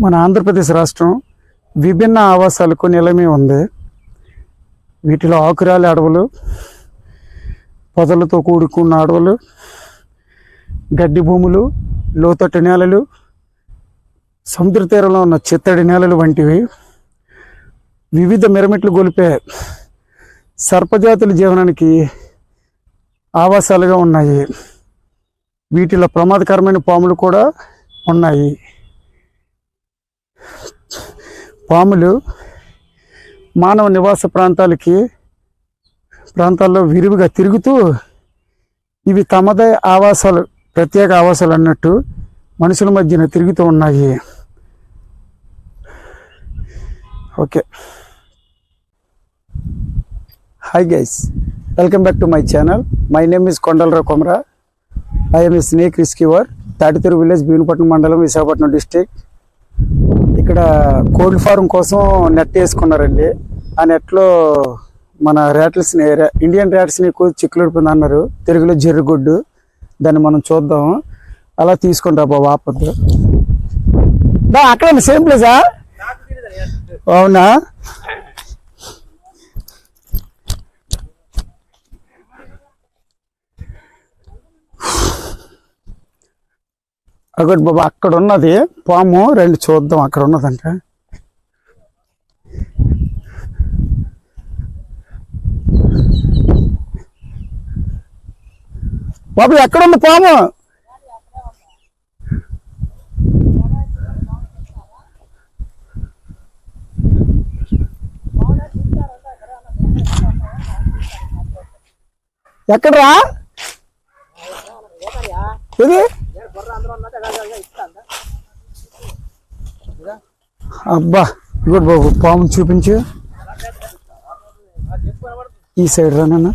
మన ఆంధ్రప్రదేశ్ రాష్ట్రం విభిన్న ఆవాసాలకు నిలమే ఉంది. వీటిలో ఆకురాలి అడవులు పొదలతో కూడుకున్న అడవులు గడ్డి భూములు లోతట్టు నేలలు సముద్ర తీరంలో ఉన్న చిత్తడి నేలలు వంటివి వివిధ మిరమిట్లు గొలిపే సర్పజాతుల జీవనానికి ఆవాసాలుగా ఉన్నాయి. వీటిలో ప్రమాదకరమైన పాములు కూడా ఉన్నాయి. పాములు మానవ నివాస ప్రాంతాలకి ప్రాంతాల్లో విరివిగా తిరుగుతూ ఇవి తమదే ఆవాసాలు ప్రత్యేక ఆవాసాలు అన్నట్టు మనుషుల మధ్యన తిరుగుతూ ఉన్నాయి. Okay. Hi guys welcome back to my channel my name is Kondalarao Komara I'm a snake rescuer Tatituru village Bheemupatnam మండలం విశాఖపట్నం డిస్టిక్ ఇక్కడ కోల్డ్ ఫారం కోసం నెట్ వేసుకున్నారండి. ఆ నెట్లో మన ర్యాట్ల్స్ని ఇండియన్ రేట్స్ని ఎక్కువ చిక్కులుడిపోయింది అన్నారు. తెలుగులో జెర్రిగుడ్డు దాన్ని మనం చూద్దాం. అలా తీసుకుంటా బాబు ఆపద్దు. అక్కడ సేమ్ ప్లేసా అవునా? అక్కడ బాబా అక్కడ ఉన్నది పాము రెండు చూద్దాం అక్కడ ఉన్నదంట బాబు ఎక్కడుంది పాము? ఎక్కడరా? ఇది? అబ్బా గుడ్ బాబు పాము చూపించు. ఈ సైడ్ రా నాన్న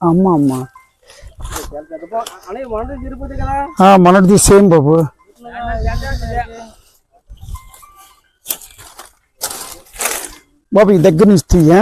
అమ్మ అమ్మ. అనే వంట తిరుపతి కదా? ఆ, మనది సేమ్ బాబు. బాబు ఈ దగ్గర నుంచి తీయా?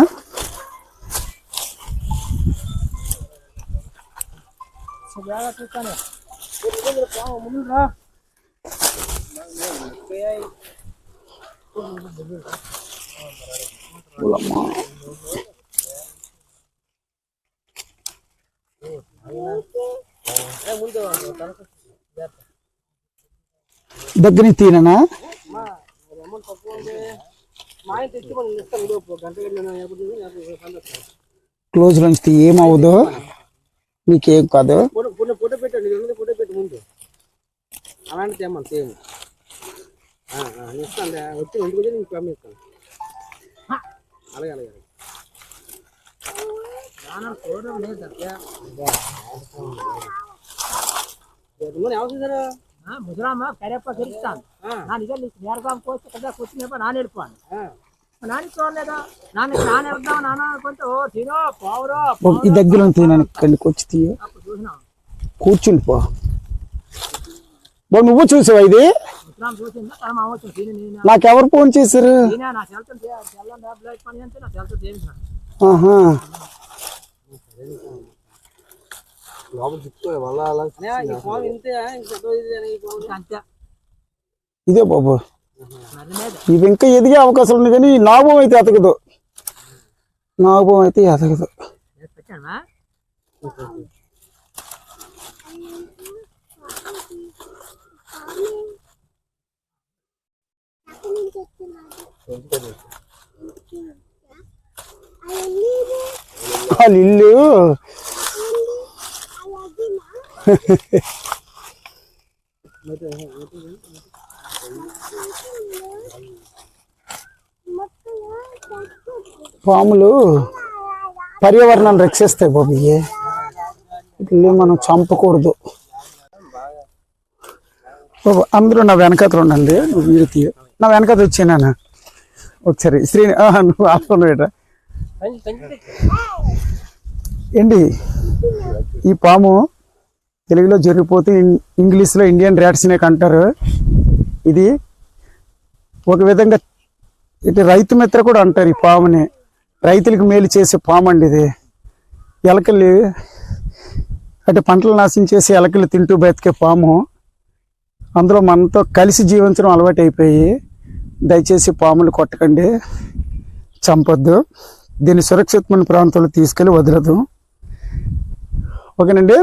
దగ్గర నుంచి తీయనా? క్లోజ్ నుంచి తీ ఏమవ్వదు నీకేం కాదు ఫోటో పెట్టండి ఫోటో పెట్టి ముందు అలాంటి తెమ్మను సేమ్ ఇస్తాను వచ్చి ఇంటికి వచ్చి నీకు పంపిస్తాను అలాగే అలాగే అలాగే. చూడడం ಮುಜರಾಮ ಕರೆಯಪ್ಪ ಗೆಲ್ತಾನೆ ನಾನು ಈಗ ನೇರ್ಗಾಮ್ ಕೋಚ್ ಕದ ಕೊಚ್ಚಿನಪ್ಪ ನಾನು ಹೇಳ್ಪಾನು నాన్న చూడలేదు ನಾನು ನಾನು వద్దాం నాన్న అనుకుంటూ తినో పావురో ఈ దగ్గర ఉంటుంది తీయ. కూర్చుండి పో. నువ్వు చూసావా ఇది? నాకెవరు ఫోన్ చేశారు? ఆహా. ఇది ఇదే బాబు. ఇవి ఇంకా ఎదిగే అవకాశం ఉంది కానీ నాగం అయితే ఎతకదు నాగం అయితే ఎతకదు ఇల్లు పాములు పర్యావరణాన్ని రక్షిస్తాయి బాబు ఇవి వీటిని మనం చంపకూడదు. బాబు అందరూ నా వెనకాతలు ఉండండి. నువ్వు వీడి తీయ. నా వెనకాత వచ్చానా ఒకసారి శ్రీ ఆహా, నువ్వు ఆపుకున్నాడు ఏంటి? ఈ పాము తెలుగులో జరిగిపోతే ఇంగ్లీష్లో ఇండియన్ ర్యాట్ స్నేక్ అంటారు ఇది ఒక విధంగా ఇటు రైతు మిత్ర కూడా అంటారు ఈ పాముని. రైతులకు మేలు చేసే పాము అండి ఇది. ఎలకలు అంటే పంటలు నాశనం చేసి ఎలకలు తింటూ బతికే పాము. అందులో మనతో కలిసి జీవించడం అలవాటు అయిపోయి దయచేసి పాములు కొట్టకండి. చంపొద్దు. దీన్ని సురక్షితమైన ప్రాంతంలో తీసుకెళ్ళి వదలదు. ఓకేనండి.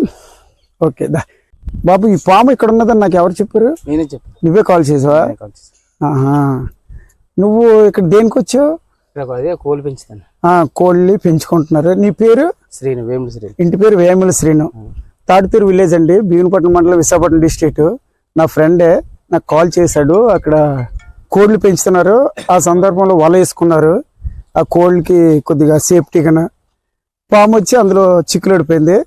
ఓకే దా. బాబు ఈ పాము ఇక్కడ ఉన్నదని నాకు ఎవరు చెప్పారు? నేనే చెప్పు. నువ్వే కాల్ చేసావా? నేనే కాల్ చేశాను. ఆహా. నువ్వు ఇక్కడ దేనికి వచ్చావు? అదే కోళ్ళు పెంచుతాను. ఆ, కోళ్ళి పెంచుకుంటున్నారు. నీ పేరు? శ్రీను వేములు శ్రీను. ఇంటి పేరు వేముల శ్రీను. తాటితూరు విలేజ్ అండి. భీముపట్నం మండలం విశాఖపట్నం డిస్ట్రిక్ట్ నా ఫ్రెండే నాకు కాల్ చేశాడు. అక్కడ కోళ్ళు పెంచుతున్నారు. ఆ సందర్భంలో వల వేసుకున్నారు. ఆ కోళ్ళకి కొద్దిగా సేఫ్టీగా పాము వచ్చి అందులో చిక్కులడిపోయింది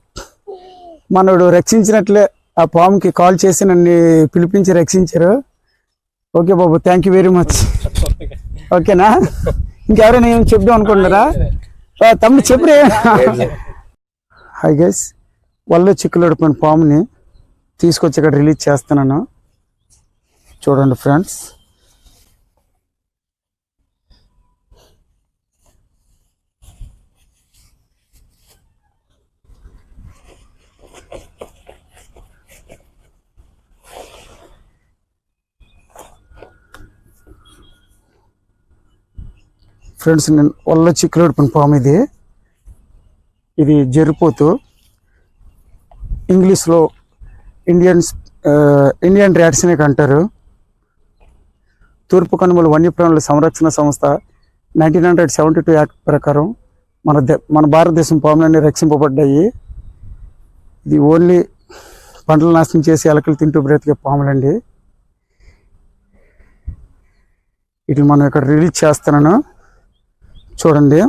మనోడు రక్షించినట్లే ఆ పాముకి కాల్ చేసి నన్ను పిలిపించి రక్షించారు. ఓకే బాబు థ్యాంక్ యూ వెరీ మచ్ ఓకేనా? ఇంకెవరైనా ఏం చెప్దాం అనుకుంటున్నారా? తమ్ముడు చెప్పరే. హై గైస్ వల్ల చిక్కులడిపోయిన పాముని తీసుకొచ్చి ఇక్కడ రిలీజ్ చేస్తున్నాను. చూడండి ఫ్రెండ్స్ ఫ్రెండ్స్ నేను వల్ల చిక్కులడిపోయిన పాము ఇది. ఇది జరిపోతూ ఇంగ్లీష్లో ఇండియన్స్ ఇండియన్ ర్యాట్ స్నేక్ అంటారు. తూర్పు కనుమల వన్యప్రాణుల సంరక్షణ సంస్థ nineteen hundred seventy two act ప్రకారం మన దే మన భారతదేశం పాములన్నీ రక్షింపబడ్డాయి. ఇది ఓన్లీ పంటలు నాశనం చేసి ఎలకలు తింటూ బ్రతికే పాములండి. వీటిని మనం ఇక్కడ రిలీజ్ చేస్తున్నాను. చూడండి.